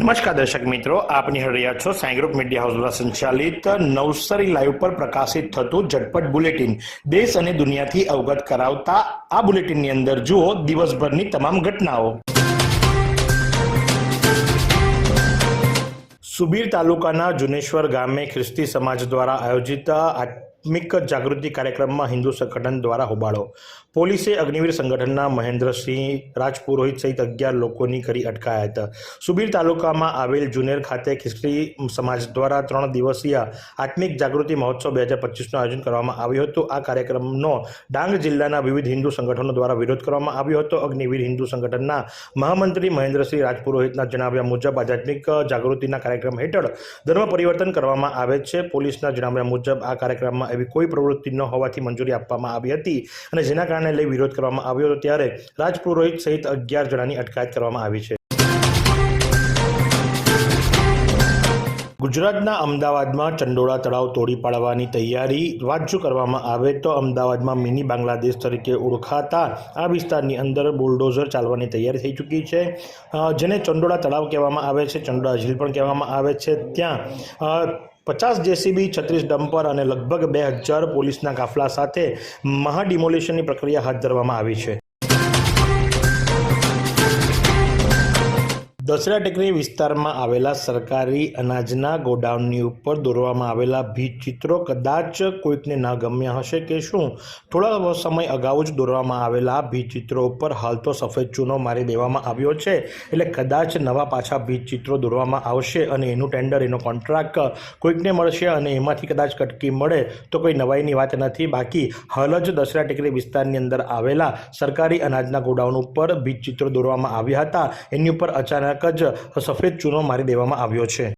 નમસ્કાર દર્શક મિત્રો, આપની નિહાળી રહ્યા છો સાઈ ગ્રુપ મીડિયા હાઉસ દ્વારા સંચાલિત નવસારી લાઈવ પર પ્રકાશિત થતું ઝટપટ બુલેટિન. દેશ અને દુનિયાથી અવગત કરાવતા આ બુલેટિનની અંદર જુઓ દિવસભરની તમામ ઘટનાઓ. સુબીર તાલુકાના જુનેશ્વર ગામે ખ્રિસ્તી સમાજ દ્વારા આયોજિત આત્મિક જાગૃતિ કાર્યક્રમમાં હિન્દુ સંગઠન દ્વારા હોબાળો. પોલીસે અગ્નિવીર સંગઠનના મહેન્દ્રસિંહ રાજપુરોહિત સહિત અગિયાર લોકોની કરી અટકાયત. સુબીર તાલુકામાં આવેલ જુનેર ખાતે ખ્રિસ્તી સમાજ દ્વારા ત્રણ દિવસીય આત્મિક જાગૃતિ મહોત્સવ બે હજાર પચીસનું આયોજન કરવામાં આવ્યું હતું. આ કાર્યક્રમનો ડાંગ જિલ્લાના વિવિધ હિન્દુ સંગઠનો દ્વારા વિરોધ કરવામાં આવ્યો હતો. અગ્નિવીર હિન્દુ સંગઠનના મહામંત્રી મહેન્દ્રસિંહ રાજપુરોહિતના જણાવ્યા મુજબ, આધ્યાત્મિક જાગૃતિના કાર્યક્રમ હેઠળ ધર્મ પરિવર્તન કરવામાં આવે છે. પોલીસના જણાવ્યા મુજબ, આ કાર્યક્રમમાં એવી કોઈ પ્રવૃત્તિ ન હોવાથી મંજૂરી આપવામાં આવી હતી અને જેના કારણે લઈ વિરોધ કરવામાં આવ્યો હતો ત્યારે રાજપુરોહિત સહિત અગિયાર જણાની અટકાયત કરવામાં આવી છે. ગુજરાતના અમદાવાદમાં ચંડોળા તળાવ તોડી પાડવાની તૈયારી જો કરવામાં આવે તો અમદાવાદમાં મિની બાંગ્લાદેશ તરીકે ઓળખાતા આ વિસ્તારની અંદર બુલડોઝર ચાલવાની તૈયારી થઈ ચૂકી છે. જેને ચંડોળા તળાવ કહેવામાં આવે છે, ચંડોળા ઝીલ પણ કહેવામાં આવે છે. ત્યાં પચાસ જેસીબી, છત્રીસ ડમ્પર અને લગભગ બે હજાર પોલીસના કાફલા સાથે મહા ડિમોલિશનની પ્રક્રિયા હાથ ધરવામાં આવી છે. દસરા ટેકરી વિસ્તારમાં આવેલા સરકારી અનાજના ગોડાઉનની ઉપર દોરવામાં આવેલા ભીત ચિત્રો કદાચ કોઈકને ન ગમ્યા હશે કે શું? થોડા સમય અગાઉ જ દોરવામાં આવેલા ભીત ચિત્રો ઉપર હાલ તો સફેદ ચૂનો મારી દેવામાં આવ્યો છે. એટલે કદાચ નવા પાછા ભીત ચિત્રો દોરવામાં આવશે અને એનું ટેન્ડર એનો કોન્ટ્રાક્ટ કોઈકને મળશે અને એમાંથી કદાચ કટકી મળે તો કોઈ નવાઈની વાત નથી. બાકી હાલ જ દસરા ટેકરી વિસ્તારની અંદર આવેલા સરકારી અનાજના ગોડાઉન ઉપર ભીત ચિત્રો દોરવામાં આવ્યા હતા. એની ઉપર અચાનક જ સફેદ ચૂનો મારી દેવામાં આવ્યો છે.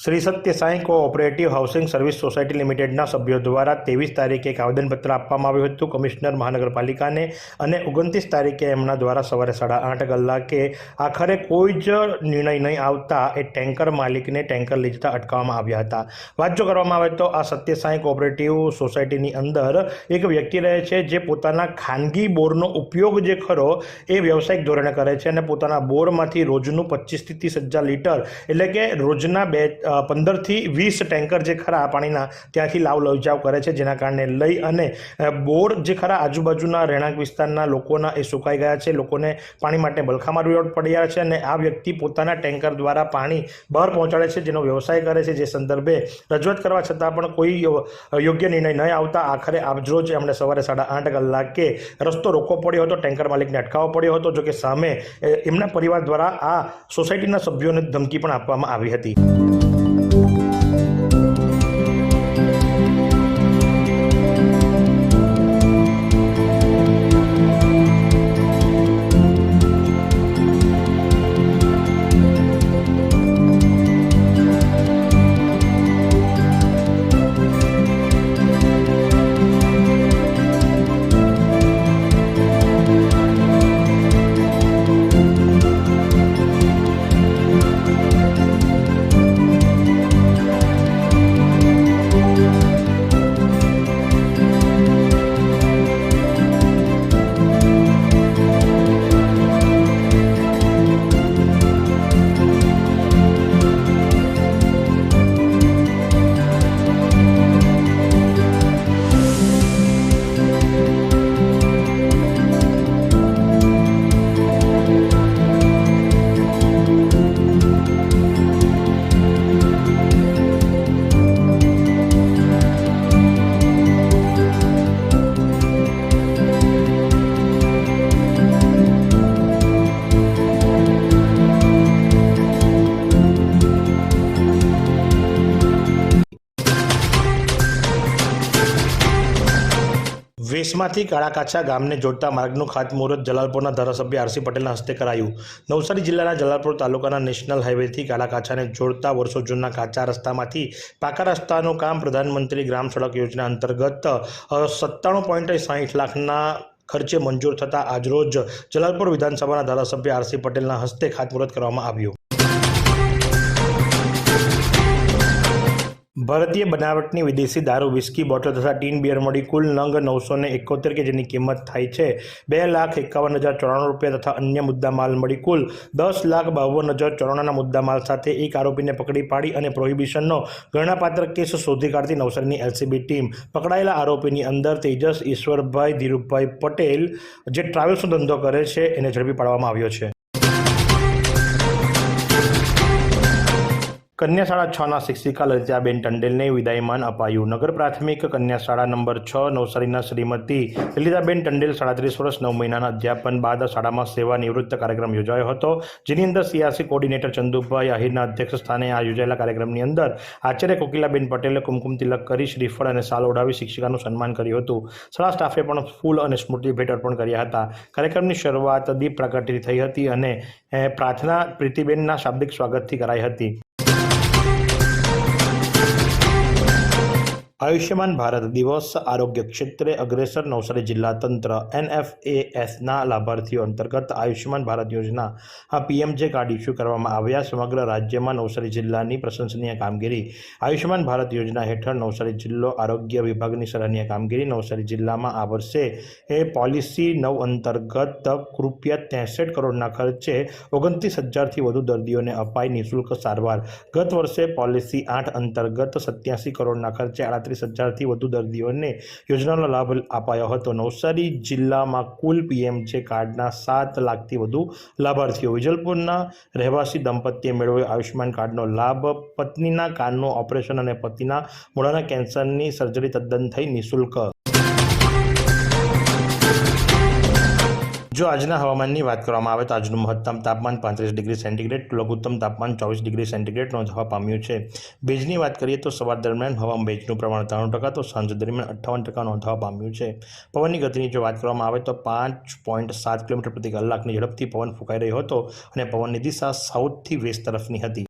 Shri Satya Sai cooperative housing service society લિમિટેડના સભ્યો દ્વારા ત્રેવીસ તારીખે એક આવેદનપત્ર આપવામાં આવ્યું હતું. કમિશનર મહાનગરપાલિકાને અને ઓગણત્રીસ તારીખે એમના દ્વારા સવારે સાડા આઠ કલાકે આખરે કોઈ જ નિર્ણય નહીં આવતા એ ટેન્કર માલિકને ટેન્કર લઈ જતા અટકાવવામાં આવ્યા હતા. વાત જો કરવામાં આવે તો આ સત્ય સાંઈ કોઓપરેટિવ સોસાયટીની અંદર એક વ્યક્તિ રહે છે જે પોતાના ખાનગી બોરનો ઉપયોગ જે ખરો એ વ્યવસાયિક ધોરણે કરે છે અને પોતાના બોરમાંથી રોજનું પચીસથી ત્રીસ હજાર લીટર એટલે કે રોજના બે પંદરથી વીસ ટેન્કર જે ખરા પાણીના ત્યાંથી લાવ લવજાવ કરે છે, જેના કારણે લઈ અને બોર જે ખરા આજુબાજુના રહેણાંક વિસ્તારના લોકોના એ સુકાઈ ગયા છે, લોકોને પાણી માટે બલખા મારવી પડ્યા છે અને આ વ્યક્તિ પોતાના ટેન્કર દ્વારા પાણી બહાર પહોંચાડે છે, જેનો વ્યવસાય કરે છે, જે સંદર્ભે રજૂઆત કરવા છતાં પણ કોઈ યોગ્ય નિર્ણય નહીં આવતા આખરે આજરોજ એમણે સવારે સાડા આઠ કલાકે રસ્તો રોકવો પડ્યો હતો, ટેન્કર માલિકને અટકાવવો પડ્યો હતો, જોકે સામે એમના પરિવાર દ્વારા આ સોસાયટીના સભ્યોને ધમકી પણ આપવામાં આવી હતી. Thank you. વેસમાંથી કાળાકાછા ગામને જોડતા માર્ગનું ખાતમુહૂર્ત જલાલપુરના ધારાસભ્ય આરસી પટેલના હસ્તે કરાયું. નવસારી જિલ્લાના જલાલપુર તાલુકાના નેશનલ હાઈવેથી કાળાકાછાને જોડતા વર્ષો જૂના કાચા રસ્તામાંથી પાકા રસ્તાનું કામ પ્રધાનમંત્રી ગ્રામ સડક યોજના અંતર્ગત સત્તાણું પોઈન્ટ સાહીઠ લાખના ખર્ચે મંજૂર થતાં આજરોજ જલાલપુર વિધાનસભાના ધારાસભ્ય આરસી પટેલના હસ્તે ખાતમુહૂર્ત કરવામાં આવ્યું. ભારતીય બનાવટની વિદેશી દારૂ વિસ્કી બોટલ તથા ટીન બિયર મળી કુલ નંગ નવસો ને એકોતેર કે જેની કિંમત થાય છે. બે લાખ એકાવન હજાર ચોરાણું રૂપિયા તથા અન્ય મુદ્દામાલ મળી કુલ દસ લાખ બાવન હજાર ચોરાણુંના મુદ્દામાલ સાથે એક આરોપીને પકડી પાડી અને પ્રોહિબિશનનો ગણનાપાત્ર કેસ શોધી કાઢતી નવસારીની એલસીબી ટીમ. પકડાયેલા આરોપીની અંદર તેજસ ઈશ્વરભાઈ ધીરુભાઈ પટેલ, જે ટ્રાવેલ્સનો ધંધો કરે છે, એને ઝડપી પાડવામાં આવ્યો છે. કન્યા શાળા છના શિક્ષિકા લલિતાબેન ટંડેલને વિદાયમાન અપાયું. નગર પ્રાથમિક કન્યા શાળા નંબર છ, નવસારીના શ્રીમતી લલિતાબેન ટંડેલ સાડત્રીસ વર્ષ નવ મહિનાના અધ્યાપન બાદ શાળામાં સેવા નિવૃત્ત કાર્યક્રમ યોજાયો હતો. જેની અંદર સીઆરસી કોર્ડિનેટર ચંદુભાઈ આહિરના અધ્યક્ષ સ્થાને આ યોજાયેલા કાર્યક્રમની અંદર આચાર્ય કોકિલાબેન પટેલે કુમકુમ તિલક કરી, શ્રીફળ અને સાલ ઓઢાવી શિક્ષિકાનું સન્માન કર્યું હતું. શાળા સ્ટાફે પણ ફૂલ અને સ્મૃતિ ભેટ અર્પણ કર્યા હતા. કાર્યક્રમની શરૂઆત દીપ પ્રાગટ્યથી થઈ હતી અને પ્રાર્થના પ્રીતિબેનના શાબ્દિક સ્વાગતથી કરાઈ હતી. આયુષ્યમાન ભારત દિવસ આરોગ્ય ક્ષેત્રે અગ્રેસર નવસારી જિલ્લા તંત્ર એનએફએએસના લાભાર્થીઓ અંતર્ગત આયુષ્યમાન ભારત યોજના આ પીએમજે કાર્ડ ઇસ્યુ કરવામાં આવ્યા. સમગ્ર રાજ્યમાં નવસારી જિલ્લાની પ્રશંસનીય કામગીરી આયુષ્યમાન ભારત યોજના હેઠળ નવસારી જિલ્લો આરોગ્ય વિભાગની સરાહનીય કામગીરી નવસારી જિલ્લામાં આ વર્ષે એ પોલિસી નવ અંતર્ગત રૂપિયા ત્રેસઠ કરોડના ખર્ચે ઓગણત્રીસ હજારથી વધુ દર્દીઓને અપાઈ નિઃશુલ્ક સારવાર. ગત વર્ષે પોલિસી આઠ અંતર્ગત સત્યાસી કરોડના ખર્ચે આડત્રીસ હજારથી વધુ દર્દીઓને યોજનાનો લાભ અપાયો હતો. નવસારી જિલ્લામાં કુલ પીએમજે કાર્ડના સાત લાખથી વધુ લાભાર્થીઓ. વિજલપુરના રહેવાસી દંપતીએ મેળવ્યો આયુષ્યમાન કાર્ડનો લાભ પત્નીના કાનનું ઓપરેશન અને પતિના મોઢાના કેન્સરની સર્જરી તદ્દન થઈ નિઃશુલ્ક જો આજના હવામાનની વાત કરવામાં આવે તો આજનું મહત્તમ તાપમાન પાંત્રીસ ડિગ્રી સેન્ટીગ્રેડ, લઘુત્તમ તાપમાન ચોવીસ ડિગ્રી સેન્ટીગ્રેડ નોંધવા પામ્યું છે. ભેજની વાત કરીએ તો સવાર દરમિયાન હવામાં ભેજનું પ્રમાણ ત્રાણું ટકા તો સાંજ દરમિયાન અઠ્ઠાવન ટકા નોંધવા પામ્યું છે. પવનની ગતિની જો વાત કરવામાં આવે તો પાંચ પોઈન્ટ સાત કિલોમીટર પ્રતિ કલાકની ઝડપથી પવન ફૂંકાઈ રહ્યો હતો અને પવનની દિશા સાઉથથી વેસ્ટ તરફની હતી.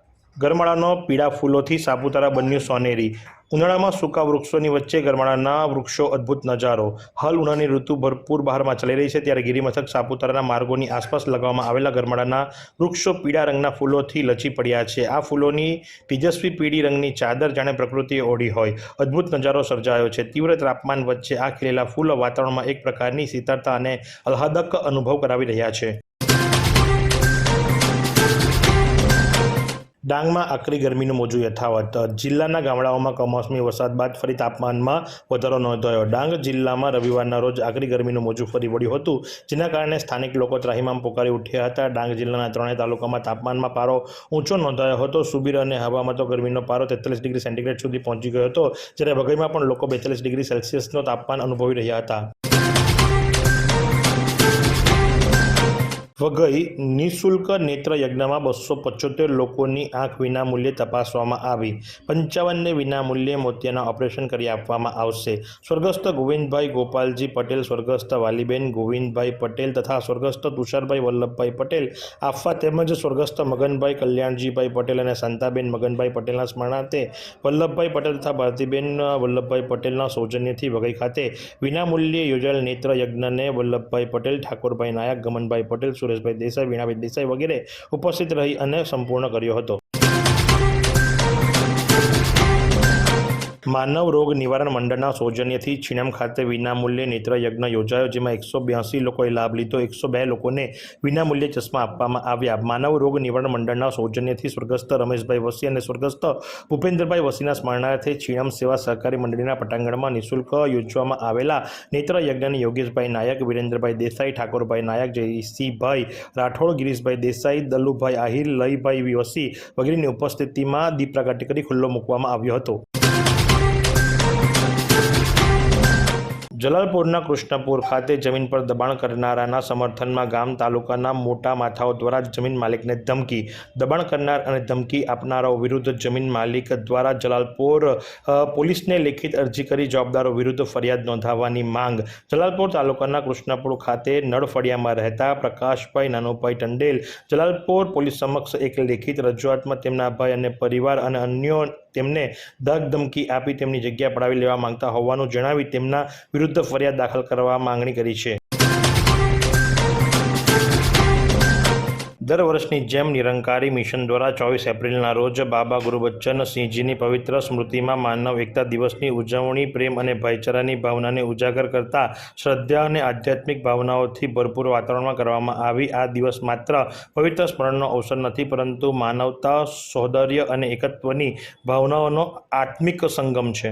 ગરમાળાનો પીળા ફૂલોથી સાપુતારા બન્યું સોનેરી. ઉનાળામાં સૂકા વૃક્ષોની વચ્ચે ગરમાળાના વૃક્ષો અદ્ભુત નજારો. હાલ ઉનાળાની ઋતુ ભરપૂર બહારમાં ચાલી રહી છે, ત્યારે ગિરિમથક સાપુતારાના માર્ગોની આસપાસ લગાવવામાં આવેલા ગરમાળાના વૃક્ષો પીળા રંગના ફૂલોથી લચી પડ્યા છે. આ ફૂલોની તેજસ્વી પીળી રંગની ચાદર જાણે પ્રકૃતિએ ઓઢી હોય. અદ્ભુત નજારો સર્જાયો છે. તીવ્ર તાપમાન વચ્ચે આ ખીલેલા ફૂલો વાતાવરણમાં એક પ્રકારની શીતળતા અને આહ્લાદક અનુભવ કરાવી રહ્યા છે. ડાંગમાં આકરી ગરમીનું મોજું યથાવત. જિલ્લાના ગામડાઓમાં કમોસમી વરસાદ બાદ ફરી તાપમાનમાં વધારો નોંધાયો. ડાંગ જિલ્લામાં રવિવારના રોજ આકરી ગરમીનું મોજું ફરી વળ્યું હતું, જેના કારણે સ્થાનિક લોકો ત્રાહીમામ પોકારી ઉઠ્યા હતા. ડાંગ જિલ્લાના ત્રણેય તાલુકામાં તાપમાનમાં પારો ઊંચો નોંધાયો હતો. સુબીર અને હવામાં તો ગરમીનો પારો તેતાલીસ ડિગ્રી સેન્ટીગ્રેડ સુધી પહોંચી ગયો હતો, જ્યારે વઘઈમાં પણ લોકો બેતાલીસ ડિગ્રી સેલ્સિયસનો તાપમાન અનુભવી રહ્યા હતા. વઘઈ નિઃશુલ્ક નેત્ર યજ્ઞમાં બસો પચોતેર લોકોની આંખ વિનામૂલ્યે તપાસવામાં આવી. પંચાવનને વિનામૂલ્યે મોતિયાના ઓપરેશન કરી આપવામાં આવશે. સ્વર્ગસ્થ ગોવિંદભાઈ ગોપાલજી પટેલ, સ્વર્ગસ્થ વાલીબેન ગોવિંદભાઈ પટેલ તથા સ્વર્ગસ્થ તુષારભાઈ વલ્લભભાઈ પટેલ આપવા તેમજ સ્વર્ગસ્થ મગનભાઈ કલ્યાણજીભાઈ પટેલ અને શાંતાબેન મગનભાઈ પટેલના સ્મરણાર્થે વલ્લભભાઈ પટેલ તથા ભારતીબેન વલ્લભભાઈ પટેલના સૌજન્યથી વઘઈ ખાતે વિનામૂલ્યે યોજાયેલ નેત્ર યજ્ઞને વલ્લભભાઈ પટેલ, ઠાકોરભાઈ નાયક, ગમનભાઈ પટેલ સુરેશભાઈ દેસાઈ વીણાભાઈ દેસાઈ વગેરે ઉપસ્થિત રહી અને સંપૂર્ણ કર્યો હતો. માનવ રોગ નિવારણ મંડળના સૌજન્યથી છીણમ ખાતે વિનામૂલ્યે નેત્ર યજ્ઞ યોજાયો, જેમાં એકસો બ્યાસી લોકોએ લાભ લીધો, એકસો બે લોકોને વિનામૂલ્યે ચશ્મા આપવામાં આવ્યા. માનવ રોગ નિવારણ મંડળના સૌજન્યથી સ્વર્ગસ્થ રમેશભાઈ વસી અને સ્વર્ગસ્થ ભૂપેન્દ્રભાઈ વસીના સ્મરણાર્થે છીણમ સેવા સહકારી મંડળીના પટાંગણમાં નિઃશુલ્ક યોજવામાં આવેલા નેત્ર યજ્ઞને યોગેશભાઈ નાયક, વિરેન્દ્રભાઈ દેસાઈ, ઠાકોરભાઈ નાયક, જયસિંહભાઈ રાઠોડ, ગિરીશભાઈ દેસાઈ દલ્લુભાઈ આહિર, લયભાઈ વસી વગેરેની ઉપસ્થિતિમાં દીપ પ્રગટ કરી ખુલ્લો મૂકવામાં આવ્યો હતો. જલાલપુરના કૃષ્ણપુર ખાતે જમીન પર દબાણ કરનારાના સમર્થનમાં ગામ તાલુકાના મોટા માથાઓ દ્વારા જમીન માલિકને ધમકી. દબાણ કરનાર અને ધમકી આપનારાઓ વિરુદ્ધ જમીન માલિક દ્વારા જલાલપોર પોલીસને લેખિત અરજી કરી જવાબદારો વિરુદ્ધ ફરિયાદ નોંધાવવાની માંગ. જલાલપોર તાલુકાના કૃષ્ણપુર ખાતે નળફળિયામાં રહેતા પ્રકાશભાઈ, નાનોભાઈ ટંડેલ, જલાલપોર પોલીસ સમક્ષ એક લેખિત રજૂઆતમાં તેમના ભાઈ અને પરિવાર અને અન્યો તેમને ધક ધમકી આપી તેમની જગ્યા પડાવી લેવા માંગતા હોવાનું જણાવી તેમના વિરુદ્ધ ફરિયાદ દાખલ કરવા માંગણી કરી છે. દર વર્ષની જેમ નિરંકારી મિશન દ્વારા ચોવીસ એપ્રિલના રોજ બાબા ગુરુબચ્ચન સિંહજીની પવિત્ર સ્મૃતિમાં માનવ એકતા દિવસની ઉજવણી, પ્રેમ અને ભાઈચારાની ભાવનાને ઉજાગર કરતા શ્રદ્ધા અને આધ્યાત્મિક ભાવનાઓથી ભરપૂર વાતાવરણમાં કરવામાં આવી. આ દિવસ માત્ર પવિત્ર સ્મરણનો અવસર નથી, પરંતુ માનવતા, સૌંદર્ય અને એકત્વની ભાવનાઓનો આત્મિક સંગમ છે.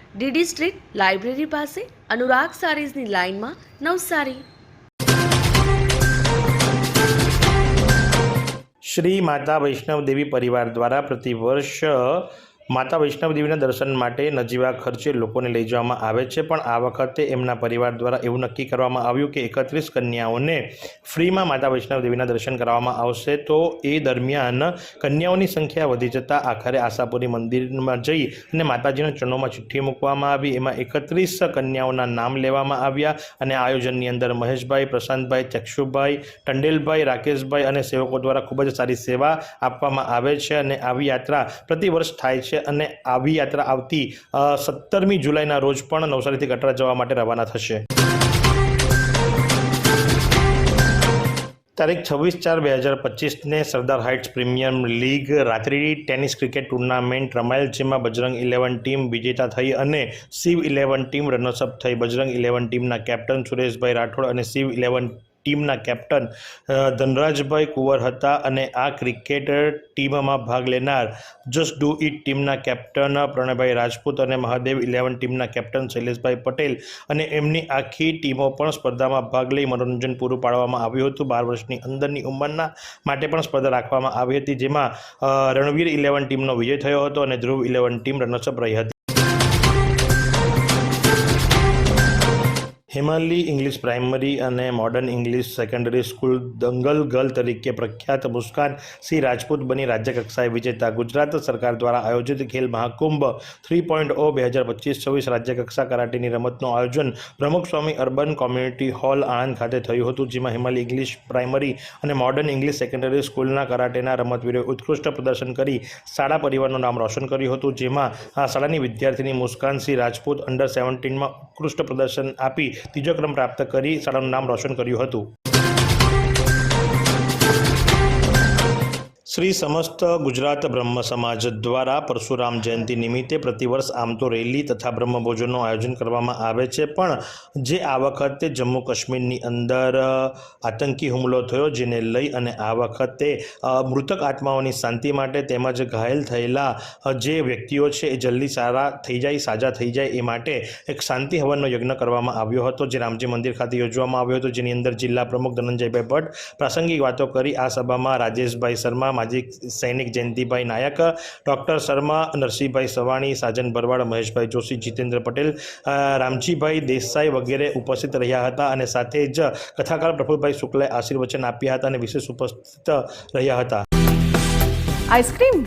DD street library પાસે અનુરાગ સારીઝની લાઇનમાં નવસારી. શ્રી માતા વૈષ્ણવ દેવી પરિવાર દ્વારા પ્રતિવર્ષ માતા વૈષ્ણવ દેવીના દર્શન માટે નજીવા ખર્ચે લોકોને લઈ જવામાં આવે છે, પણ આ વખતે એમના પરિવાર દ્વારા એવું નક્કી કરવામાં આવ્યું કે એકત્રીસ કન્યાઓને ફ્રીમાં માતા વૈષ્ણવ દેવીના દર્શન કરાવવામાં આવશે. તો એ દરમિયાન કન્યાઓની સંખ્યા વધી જતાં આખરે આશાપુરી મંદિરમાં જઈ અને માતાજીના ચરણોમાં ચિઠ્ઠી મૂકવામાં આવી. એમાં એકત્રીસ કન્યાઓના નામ લેવામાં આવ્યા અને આયોજનની અંદર મહેશભાઈ, પ્રશાંતભાઈ, ચક્ષુભાઈ, ટંડેલભાઈ, રાકેશભાઈ અને સેવકો દ્વારા ખૂબ જ સારી સેવા આપવામાં આવે છે અને આવી યાત્રા પ્રતિ વર્ષ થાય છે. અને આવી યાત્રા આવતી સત્તરમી જુલાઈના રોજ પણ નવસારીથી કટરા જવા માટે રવાના થશે. તારીખ છવ્વીસ ચાર બે હજાર પચીસને સરદાર હાઇટ્સ પ્રીમિયમ લીગ રાત્રિ ટેનિસ ક્રિકેટ ટુર્નામેન્ટ રમાયેલ, જેમાં બજરંગ ઇલેવન ટીમ વિજેતા થઈ અને શિવ ઇલેવન ટીમ રનર્સઅપ થઈ. બજરંગ ઇલેવન ટીમના કેપ્ટન સુરેશભાઈ રાઠોડ અને શિવ ઇલેવન ટીમના કેપ્ટન ધનરાજભાઈ કુંવર હતા અને આ ક્રિકેટ ટીમમાં ભાગ લેનાર જસ્ટ ડુ ઇટ ટીમના કેપ્ટન પ્રણયભાઈ રાજપૂત અને મહાદેવ ઇલેવન ટીમના કેપ્ટન શૈલેષભાઈ પટેલ અને એમની આખી ટીમો પણ સ્પર્ધામાં ભાગ લઈ મનોરંજન પૂરું પાડવામાં આવ્યું હતું. બાર વર્ષની અંદરની ઉંમરના માટે પણ સ્પર્ધા રાખવામાં આવી હતી, જેમાં રણવીર ઇલેવન ટીમનો વિજય થયો હતો અને ધ્રુવ ઇલેવન ટીમ રનર્સઅપ રહી હતી. હિમાલી ઇંગ્લિશ પ્રાઇમરી અને modern English secondary school Dangal girl તરીકે પ્રખ્યાત મુસ્કાન સિંહ રાજપૂત બની રાજ્યકક્ષાએ વિજેતા. ગુજરાત સરકાર દ્વારા આયોજિત ખેલ મહાકુંભ થ્રી પોઈન્ટ ઓ બે હજાર પચીસ છવ્વીસ રાજ્યકક્ષા કરાટેની રમતનું આયોજન Pramukh Swami urban community hall Anand ખાતે થયું હતું, જેમાં હિમાલી ઇંગ્લિશ પ્રાઇમરી અને મોડર્ન ઇંગ્લિશ સેકન્ડરી સ્કૂલના કરાટેના રમતવીરોએ ઉત્કૃષ્ટ પ્રદર્શન કરી શાળા પરિવારનું નામ રોશન કર્યું હતું, જેમાં આ શાળાની વિદ્યાર્થીની મુસ્કાન સિંહ રાજપૂત અંડર સેવન્ટીનમાં ઉત્કૃષ્ટ પ્રદર્શન આપી ત્રીજો ક્રમ પ્રાપ્ત કરી શાળાનું નામ રોશન કર્યું હતું. શ્રી સમસ્ત ગુજરાત બ્રહ્મ સમાજ દ્વારા પરશુરામ જયંતિ નિમિત્તે પ્રતિવર્ષ આમ તો રેલી તથા બ્રહ્મભોજનનું આયોજન કરવામાં આવે છે, પણ જે આ વખતે જમ્મુ કાશ્મીરની અંદર આતંકી હુમલો થયો, જેને લઈ અને આ વખતે મૃતક આત્માઓની શાંતિ માટે તેમજ ઘાયલ થયેલા જે વ્યક્તિઓ છે એ જલ્દી સારા થઈ જાય, સાજા થઈ જાય એ માટે એક શાંતિ હવનનો યજ્ઞ કરવામાં આવ્યો હતો, જે રામજી મંદિર ખાતે યોજવામાં આવ્યો હતો, જેની અંદર જિલ્લા પ્રમુખ ધનંજયભાઈ ભટ્ટ પ્રાસંગિક વાતો કરી, આ સભામાં રાજેશભાઈ શર્મા માજી સૈનિક જયંતિભાઈ નાયક ડૉક્ટર શર્મા નરસિંહભાઈ સવાણી સાજન ભરવાડ મહેશભાઈ જોશી જીતેન્દ્ર પટેલ અ, રામજીભાઈ દેસાઈ વગેરે ઉપસ્થિત રહ્યા હતા અને સાથે જ કથાકાર પ્રફુલભાઈ શુક્લે આશીર્વચન આપ્યા હતા અને વિશેષ ઉપસ્થિત રહ્યા હતા आइसक्रीम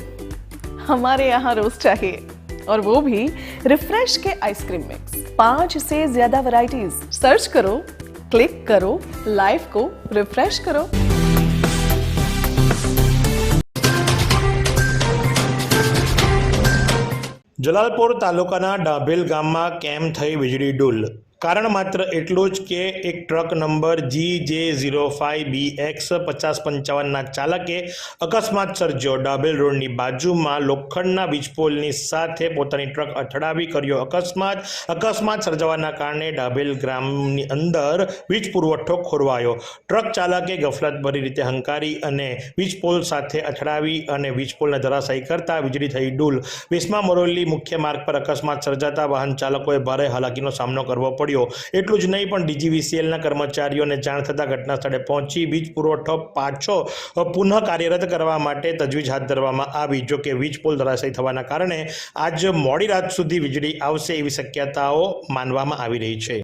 हमारे यहाँ रोज चाहिए और वो भी रिफ्रेश के आइसक्रीम मिक्स पांच से ज्यादा वैरायटीज सर्च करो क्लिक करो लाइफ को रिफ्रेश करो જલાલપોર તાલુકાના ડાભેલ ગામમાં કેમ થઈ વીજળી ડૂલ? કારણ માત્ર એટલું જ કે એક ટ્રક નંબર જી જે ઝીરો ફાઇવ બી એક્સ પચાસ પંચાવનના ચાલકે અકસ્માત સર્જ્યો. ડાબેલ રોડની બાજુમાં લોખંડના વીજપોલની સાથે પોતાની ટ્રક અથડાવી કર્યો. અકસ્માત અકસ્માત સર્જાવાના કારણે ડાબેલ ગ્રામની અંદર વીજ પુરવઠો ખોરવાયો. ટ્રક ચાલકે ગફલતભરી રીતે હંકારી અને વીજપોલ સાથે અથડાવી અને વીજપોલને ધરાશાયી કરતા વીજળી થઈ ડૂલ. વિસ્મા મરોલી મુખ્ય માર્ગ પર અકસ્માત સર્જાતા વાહન ચાલકોએ ભારે હાલાકીનો સામનો કરવો પડ્યો. એટલું જ નહીં પણ ડીજીવીસીએલના કર્મચારીઓને જાણ થતાં ઘટના સ્થળે પહોંચી વીજ પુરવઠો પાછો પુનઃ કાર્યરત કરવા માટે તજવીજ હાથ ધરવામાં આવી. જો કે વીજ પોલ ધરાશાયી થવાના કારણે આજ મોડી રાત સુધી વીજળી આવશે એવી શક્યતાઓ માનવામાં આવી રહી છે.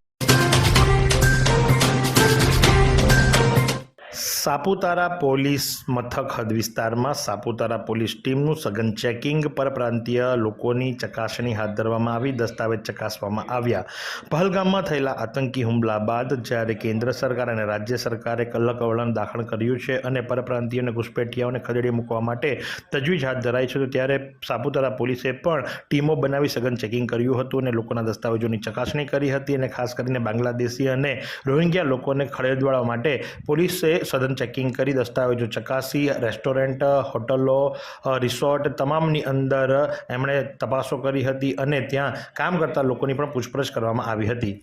સાપુતારા પોલીસ મથક હદ વિસ્તારમાં સાપુતારા પોલીસ ટીમનું સઘન ચેકિંગ પરપ્રાંતીય લોકોની ચકાસણી હાથ ધરવામાં આવી, દસ્તાવેજ ચકાસવામાં આવ્યા. પહલગામમાં થયેલા આતંકી હુમલા બાદ જ્યારે કેન્દ્ર સરકાર અને રાજ્ય સરકારે કલક વલણ દાખલ કર્યું છે અને પરપ્રાંતીયોને ઘુસપેઠિયાઓને ખદેડી મૂકવા માટે તજવીજ હાથ ધરાઈ છે ત્યારે સાપુતારા પોલીસે પણ ટીમો બનાવી સઘન ચેકિંગ કર્યું હતું અને લોકોના દસ્તાવેજોની ચકાસણી કરી હતી અને ખાસ કરીને બાંગ્લાદેશી અને રોહિંગ્યા લોકોને ખદેડવા માટે પોલીસે સઘન ચેકિંગ કરી દસ્તાવેજો, ચકાસી રેસ્ટોરન્ટ હોટલો રિસોર્ટ તમામની અંદર એમણે તપાસો કરી હતી અને ત્યાં કામ કરતા લોકોની પણ પૂછપરછ કરવામાં આવી હતી.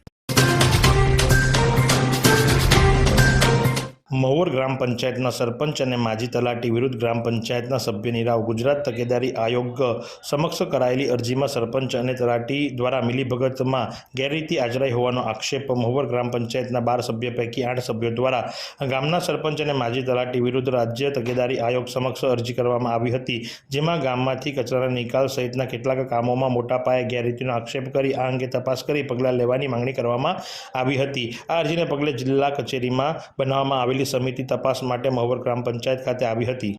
મહુર ગ્રામ પંચાયતના સરપંચ અને માજી તલાટી વિરુદ્ધ ગ્રામ પંચાયતના સભ્યની રાવ ગુજરાત તકેદારી આયોગ સમક્ષ કરાયેલી અરજીમાં સરપંચ અને તલાટી દ્વારા મિલીભગતમાં ગેરરીતિ આચરાઈ હોવાનો આક્ષેપ મહુવર ગ્રામ પંચાયતના બાર સભ્ય પૈકી આઠ સભ્યો દ્વારા ગામના સરપંચ અને માજી તલાટી વિરુદ્ધ રાજ્ય તકેદારી આયોગ સમક્ષ અરજી કરવામાં આવી હતી, જેમાં ગામમાંથી કચરાના નિકાલ સહિતના કેટલાક કામોમાં મોટા પાયે ગેરરીતિનો આક્ષેપ કરી આ અંગે તપાસ કરી પગલાં લેવાની માંગણી કરવામાં આવી હતી. આ અરજીને પગલે જિલ્લા કચેરીમાં બનાવવામાં આવેલી સમિતિ તપાસ માટે મહુવર ગ્રામ પંચાયત ખાતે આવી હતી.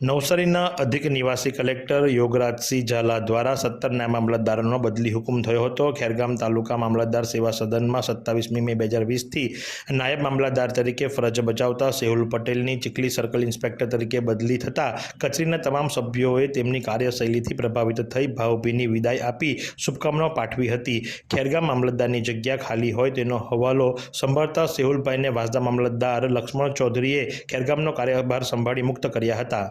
નવસારીના અધિક નિવાસી કલેક્ટર યોગરાજસિંહ ઝાલા દ્વારા સત્તરના મામલતદારોનો બદલી હુકમ થયો હતો. ખેરગામ તાલુકા મામલતદાર સેવા સદનમાં સત્તાવીસમી મે બે હજાર વીસથી નાયબ મામલતદાર તરીકે ફરજ બજાવતા સેહુલ પટેલની ચીખલી સર્કલ ઇન્સ્પેક્ટર તરીકે બદલી થતાં કચેરીના તમામ સભ્યોએ તેમની કાર્યશૈલીથી પ્રભાવિત થઈ ભાવભીની વિદાય આપી શુભકામનાઓ પાઠવી હતી. ખેરગામ મામલતદારની જગ્યા ખાલી હોય તેનો હવાલો સંભાળતા સેહુલભાઈને વાસદા મામલતદાર લક્ષ્મણ ચૌધરીએ ખેરગામનો કાર્યભાર સંભાળી મુક્ત કર્યા હતા.